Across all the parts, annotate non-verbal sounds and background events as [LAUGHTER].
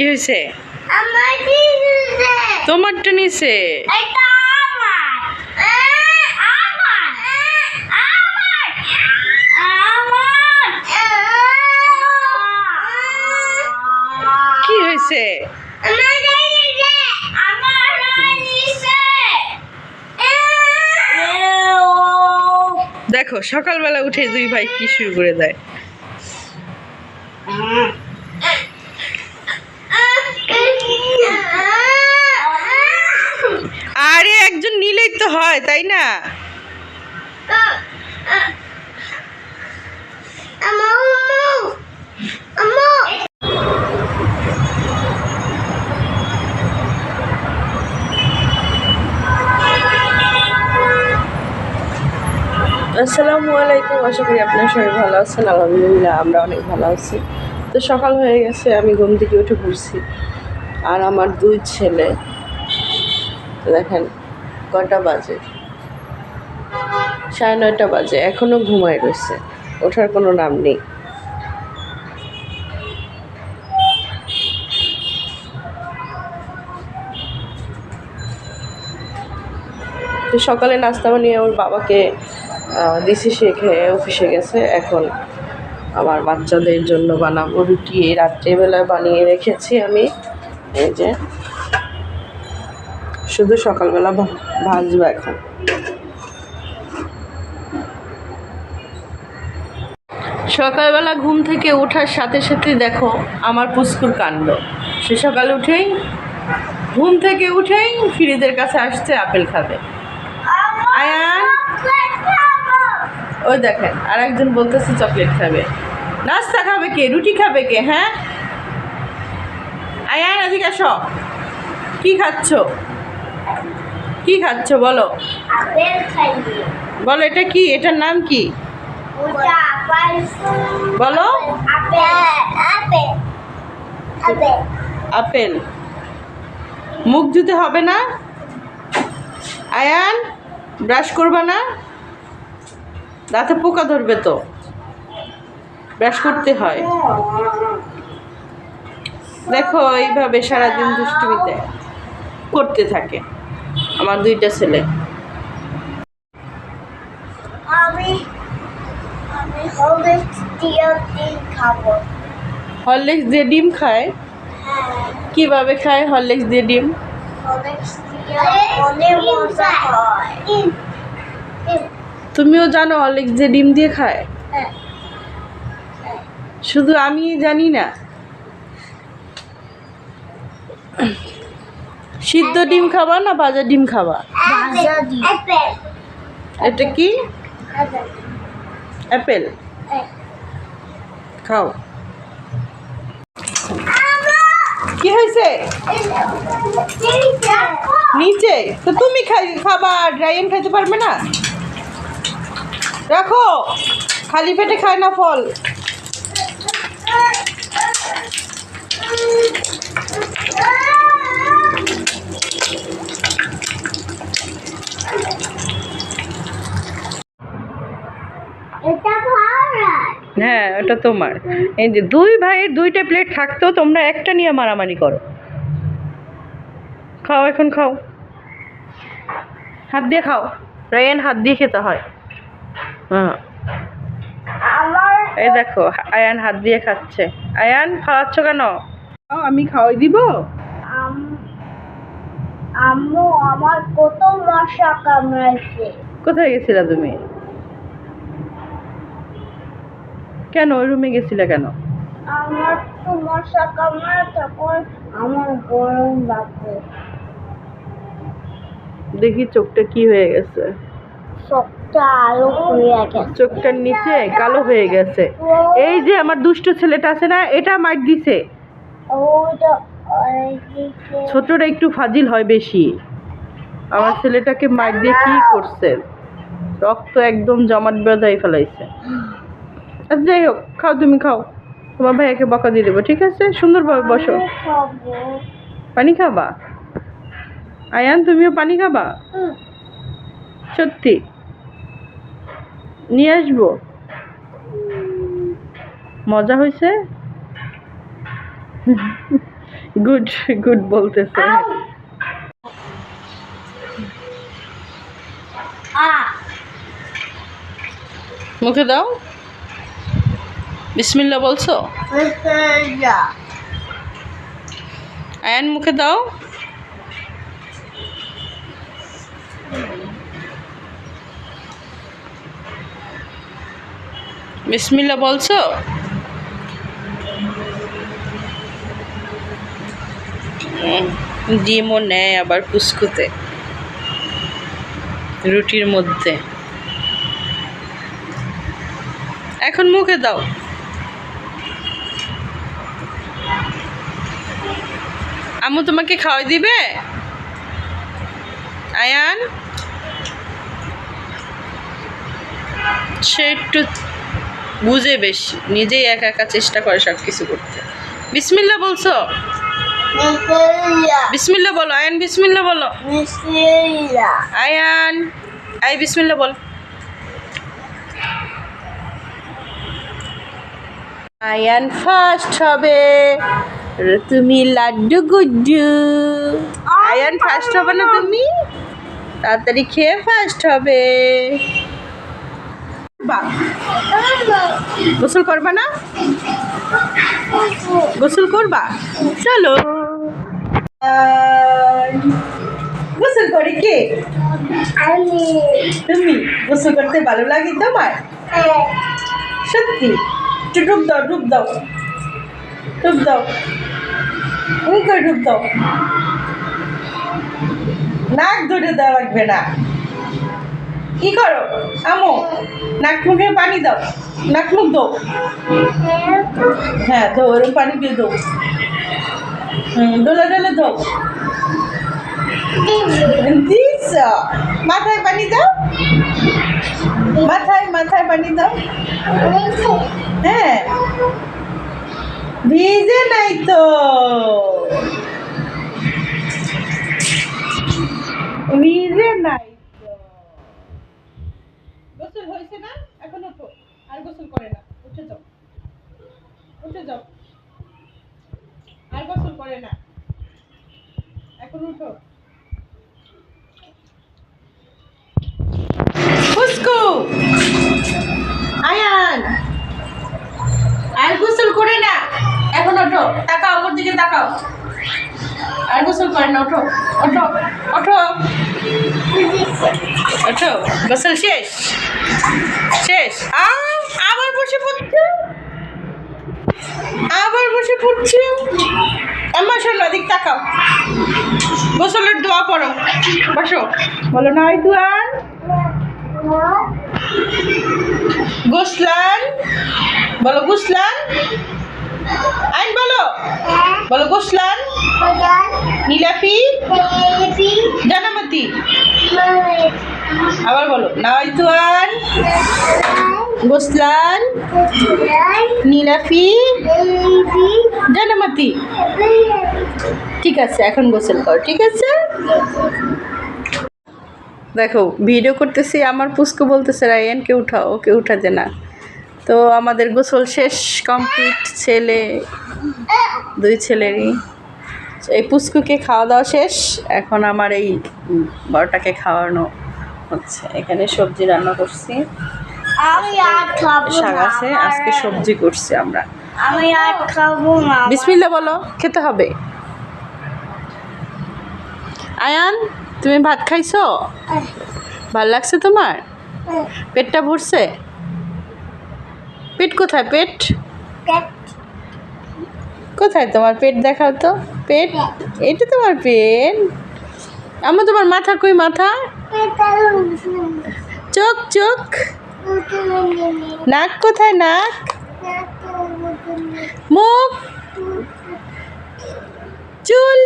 কি হয়েছে? তোমারটা নিছে। কি হয়েছে? দেখো সকালবেলা উঠে দুই ভাই কি শুরু করে দেয় আরে একজন নিলেই তো হয়, তাই না? আসসালামু আলাইকুম, আশা করি আপনার সবাই ভালো আছেন। আলহামদুলিল্লাহ, আমরা অনেক ভালো আছি। তো সকাল হয়ে গেছে, আমি ঘুম থেকে উঠে পড়ছি। আর আমার দুই ছেলে। দেখেন কটা বাজে। সাড়ে নয়টা বাজে এখনও ঘুমায় রয়েছে। ওঠার কোনো নাম নেই। তো সকালে নাস্তা বানিয়ে ওর বাবাকে দিছি, সে খেয়ে অফিসে গেছে। এখন আমার বাচ্চাদের জন্য বানাবো রুটি। রাত্রিবেলায় বানিয়ে রেখেছি আমি। এই যে, শুধু সকালবেলা ভাজবো এখন। সকালবেলা ঘুম থেকে ওঠার সাথে সাথে দেখো আমার পুস্কুর কাণ্ড। সে সকালে উঠেই, ঘুম থেকে উঠেই ফিরিদের কাছে আসছে আপেল খাবে। আয়ান, ওই দেখেন, আর একজন বলতেছে চকলেট খাবে। নাস্তা খাবে কে? রুটি খাবে কে? হ্যাঁ? আয়ান, এদিকে আসো। কি খাচ্ছ? কি খাচ্ছ বলো? বলো এটা কি? এটার নাম কি? বলো। আপেল। মুখ ধুতে হবে না? আয়ান ব্রাশ করবা না? দাঁতে পোকা ধরবে তো। ব্রাশ করতে হয়। দেখো এইভাবে সারাদিন দুষ্টুমিতে করতে থাকে। আমার দুইটা ছেলে। আমি আমি হলুদ দিয়ে ডিম খাব। হরলিক্স দিয়ে ডিম খায়? হ্যাঁ। কীভাবে খায় হরলিক্স দিয়ে ডিম? হয়। তুমিও জানো হরলিক্স দিয়ে ডিম দিয়ে খায়? হ্যাঁ। শুধু আমি জানি না। সিদ্ধ ডিম খাবা না ভাজা ডিম খাবা? ভাজা ডিম। আপেল এটা কি? অ্যাপেল খাও। কি হয়েছে? নিচে। তো তুমি খাই খাবা ড্রাইন খাইতে পারবে না? রাখো। খালি পেটে খায় না ফল [LAUGHS] এটা ভালো হ্যাঁ ওটা তোমার। এই যে দুই ভাইয়ের দুইটা প্লেট থাকতেও তোমরা একটা নিয়ে মারামারি করো। খাও এখন খাও। হাত দিয়ে খাও। রায়ান হাত দিয়ে খেতে হয়। হ্যাঁ। আমার এই দেখো আয়ান হাত দিয়ে খাচ্ছে। আয়ান খাওয়াচ্ছ কেন? খাও, আমি খাওয়াই দিব। আম্মু আমার কত মশা কামড়াইছে। কোথায় গেছিলা তুমি? কেন ওই রুমে গেছিলে কেন? আমার তো মশা কামড়ায় তখন আমার গরম লাগবে। দেখি চোখটা কি হয়ে গেছে। চোখটা আলো হয়ে গেছে। চোখটার নিচে কালো হয়ে গেছে। এই যে আমার দুষ্ট ছেলেটা আছে না এটা মার দিছে। ছোটরা একটু ফাজিল হয় বেশি। আমার ছেলেটাকে মার দিয়ে কি করছে? রক্ত একদম জমাট বেঁধাই ফেলাইছে। আচ্ছা যাই হোক খাও তুমি খাও। তোমার ভাইয়াকে বকা দিয়ে দেবো ঠিক আছে? সুন্দরভাবে বসো। পানি খাবা? আয়ান তুমিও পানি খাবা? সত্যি? নিয়ে আসব? মজা হয়েছে গুড গুড বলতেছে। মুখে দাও। বিসমিল্লা বলছো? আয়ান মুখে দাও। বিসমিল্লা বলছো? ডিমও নেয় আবার কুসকুতে রুটির মধ্যে। এখন মুখে দাও। আম্মু তোমাকে খাওয়াই দিবে? আয়ান? সে একটু বুঝে বেশি নিজেই একা একা চেষ্টা করে সব কিছু করতে। বিসমিল্লা বলছো? বিসমিল্লা বলো আয়ান বিসমিল্লা বলো। Ayaan I Bismillah ball. Ayaan first হবে। তুমি লাড্ডু গুড্ডু। আয়ান ফার্স্ট হবে না তুমি? তাড়াতাড়ি খেয়ে ফার্স্ট হবে। গোসল করবা না? গোসল করবা? চলো। গোসল করে কে? তুমি। গোসল করতে ভালো লাগে তোমার? সত্যি। একটু ডুব দাও ডুব দাও। ডুব দাও। তুমি করে ডুব দাও। নাক ধরে দেওয়া লাগবে না। কি করো? আমো নাক মুখে পানি দাও। নাক মুখ দাও হ্যাঁ তো ওরকম পানি দিয়ে দাও হুম, ডোলে ডোলে দাও দিস, মাথায় পানি দাও। মাথায় মাথায় পানি দাও। হ্যাঁ। ভিজে নাই তো। ভিজে নাই তো গোসল হয়েছে না এখন ওঠো আর গোসল করে না উঠে যাও উঠে যাও আর গোসল করে না এখন উঠো ফুসকু আয়ান আর গোসল করে না এখন ওঠো তাকাও ওপর দিকে তাকাও আর গোসল করে না, ওঠো ওঠো ওঠো। ওঠো, গোসল শেষ শেষ। আবার বসে পড়ছো? আবার বসে পড়ছো? আমার শোনো দিক তাকাও। গোসলের দোয়া পড়ো। বসো। বলো নয় দুয়ান গোসলান? বলো, গোসলান? আইন বলো। বলো গোসলান নীলাফি। জানামতি আবার বলো। নাইতুয়ান গোসলান নীলাফি। জানামতি ঠিক আছে, এখন গোসল কর, ঠিক আছে? দেখো ভিডিও করতেছি, আমার পুষ্কু বলতেছে, রায়ানকে উঠাও, ওকে উঠাতে না। তো আমাদের গোসল শেষ কমপ্লিট ছেলে দুই ছেলেরই। এই পুস্কুকে খাওয়া দাওয়া শেষ এখন আমার এই বড়টাকে খাওয়ানো হচ্ছে। এখানে সবজি রান্না করছি। শাক আছে আজকে সবজি করছি আমরা। আমি আর খাব না বিসমিল্লা বলো খেতে হবে। আয়ান তুমি ভাত খাইছো? ভালো লাগছে তোমার? পেটটা ভরছে? পেট কোথায়? পেট? কোথায় তোমার পেট? দেখাও তো। পেট? এটা তোমার পেট? আমার তোমার মাথা কই মাথা? চোখ চোখ। নাক কোথায়? নাক। মুখ। চুল।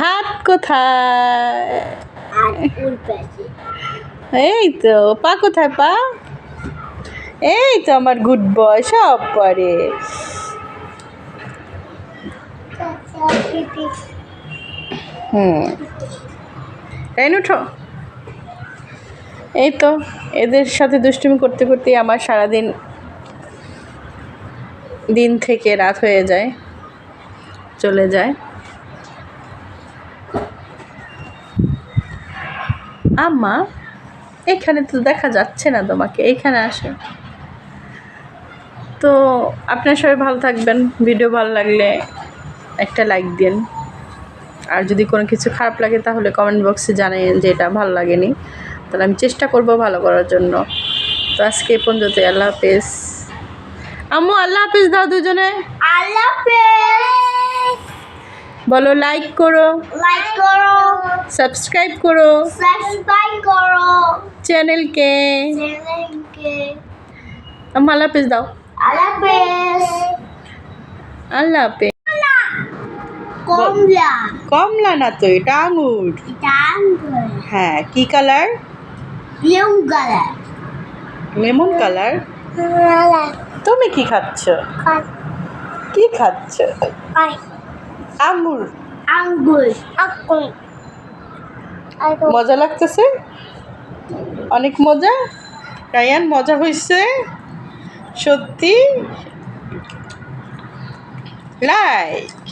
হাত কোথায়? এই তো পা কোথায় পা? এই তো আমার গুড বয় সব পরে। হুম। উঠো এই তো, এদের সাথে দুষ্টুমি করতে করতে আমার সারাদিন, দিন থেকে রাত হয়ে যায়, চলে যায়। আম্মা, এখানে তো দেখা যাচ্ছে না তোমাকে এইখানে আসো। তো আপনার সবাই ভালো থাকবেন। ভিডিও ভালো লাগলে একটা লাইক দিন। আর যদি কোনো কিছু খারাপ লাগে তাহলে কমেন্ট বক্সে জানাইন যে এটা ভালো লাগেনি। তাহলে আমি চেষ্টা করব ভালো করার জন্য। তো আজকে পর্যন্ত আল্লাহ হাফেজ। আম্মু আল্লাহ হাফেজ দাও দুজনে। আল্লাহ হাফেজ। বলো লাইক করো। লাইক করো। সাবস্ক্রাইব করো। সাবস্ক্রাইব করো। চ্যানেলকে চ্যানেলকে আম্মু আল্লাহ হাফেজ দাও। আল্লাহ হাফেজ আল্লাহ হাফেজ কমলা। কমলা না তো এটা আঙুর। হ্যাঁ কি colour? Blue colour. Lemon colour? তুমি কি খাচ্ছ? কি খাচ্ছ? আঙুর। আঙ্গুল আঙ্গুল মজা লাগতেছে? অনেক মজা? রায়ান মজা হয়েছে সত্যি? লাইক